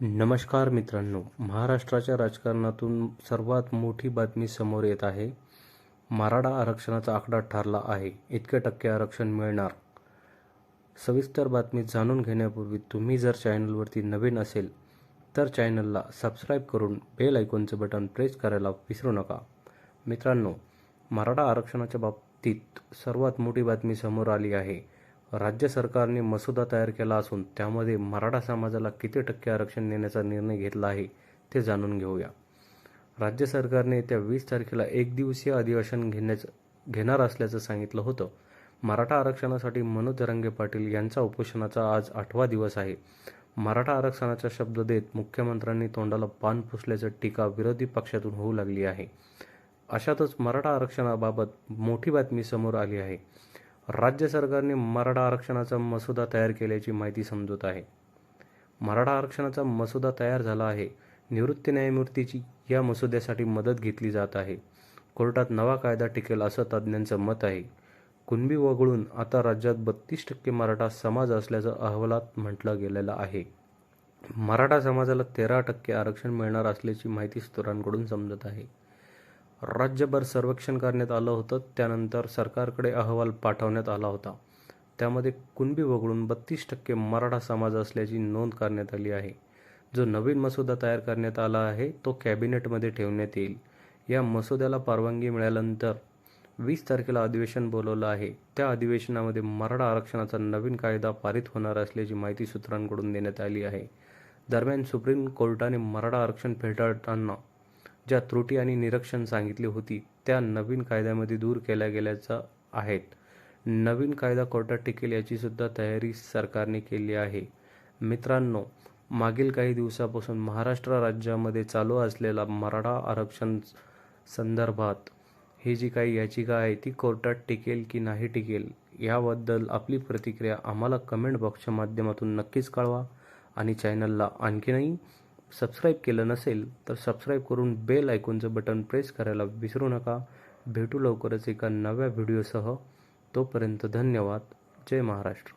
नमस्कार मित्रांनो महाराष्ट्राच्या राजकारणातून सर्वात मोठी बातमी समोर येत आहे. मराठा आरक्षणाचा आकडा ठरला आहे. इतके टक्के आरक्षण मिळणार. सविस्तर बातमी जाणून घेण्यापूर्वी तुम्ही जर चॅनलवरती नवीन असेल तर चॅनलला सबस्क्राईब करून बेल आयकॉनचं बटन प्रेस करायला विसरू नका. मित्रांनो मराठा आरक्षणाच्या बाबतीत सर्वात मोठी बातमी समोर आली आहे. राज्य सरकारने मसुदा तयार केला असून त्यामध्ये मराठा समाजाला किती टक्के आरक्षण देण्याचा निर्णय घेतला आहे ते जाणून घेऊया. राज्य सरकारने येत्या वीस तारखेला एक दिवसीय अधिवेशन घेण्याचं घेणार असल्याचं सांगितलं होतं. मराठा आरक्षणासाठी मनोज रंगे पाटील यांचा उपोषणाचा आज आठवा दिवस आहे. मराठा आरक्षणाचा शब्द देत मुख्यमंत्र्यांनी तोंडाला पान पुसल्याचं टीका विरोधी पक्षातून होऊ लागली आहे. अशातच मराठा आरक्षणाबाबत मोठी बातमी समोर आली आहे. राज्य सरकारने मराठा आरक्षणाचा मसुदा तयार केल्याची माहिती समजत आहे. मराठा आरक्षणाचा मसुदा तयार झाला आहे. निवृत्ती न्यायमूर्तीची या मसुद्यासाठी मदत घेतली जात आहे. कोर्टात नवा कायदा टिकेल असं तज्ज्ञांचं मत आहे. कुणबी वगळून आता राज्यात बत्तीस टक्के मराठा समाज असल्याचं अहवालात म्हटलं गेलेलं आहे. मराठा समाजाला तेरा टक्के आरक्षण मिळणार असल्याची माहिती सूत्रांकडून समजत आहे. राज्यभर सर्वेक्षण करण्यात आलं होतं. त्यानंतर सरकारकडे अहवाल पाठवण्यात आला होता. त्यामध्ये कुणबी वगळून बत्तीस टक्के मराठा समाज असल्याची नोंद करण्यात आली आहे. जो नवीन मसुदा तयार करण्यात आला आहे तो कॅबिनेटमध्ये ठेवण्यात येईल. या मसुद्याला परवानगी मिळाल्यानंतर वीस तारखेला अधिवेशन बोलवलं आहे. त्या अधिवेशनामध्ये मराठा आरक्षणाचा नवीन कायदा पारित होणार असल्याची माहिती सूत्रांकडून देण्यात आली आहे. दरम्यान सुप्रीम कोर्टाने मराठा आरक्षण फेटाळताना ज्या त्रुटी आणि निरीक्षण सांगितली होती त्या नवीन कायद्यामध्ये दूर केल्या गेल्याच्या आहेत. नवीन कायदा कोर्टात टिकेल याचीसुद्धा तयारी सरकारने केली आहे. मित्रांनो मागील काही दिवसापासून महाराष्ट्र राज्यामध्ये चालू असलेला मराठा आरक्षण संदर्भात ही जी काही याचिका आहे ती कोर्टात टिकेल की नाही टिकेल याबद्दल आपली प्रतिक्रिया आम्हाला कमेंट बॉक्सच्या माध्यमातून नक्कीच कळवा आणि चॅनलला आणखीनही सबस्क्राईब केलं नसेल तर सबस्क्राईब करून बेल आयकॉनचं बटन प्रेस करायला विसरू नका. भेटू लवकरच एका नव्या व्हिडिओसह तोपर्यंत धन्यवाद. जय महाराष्ट्र.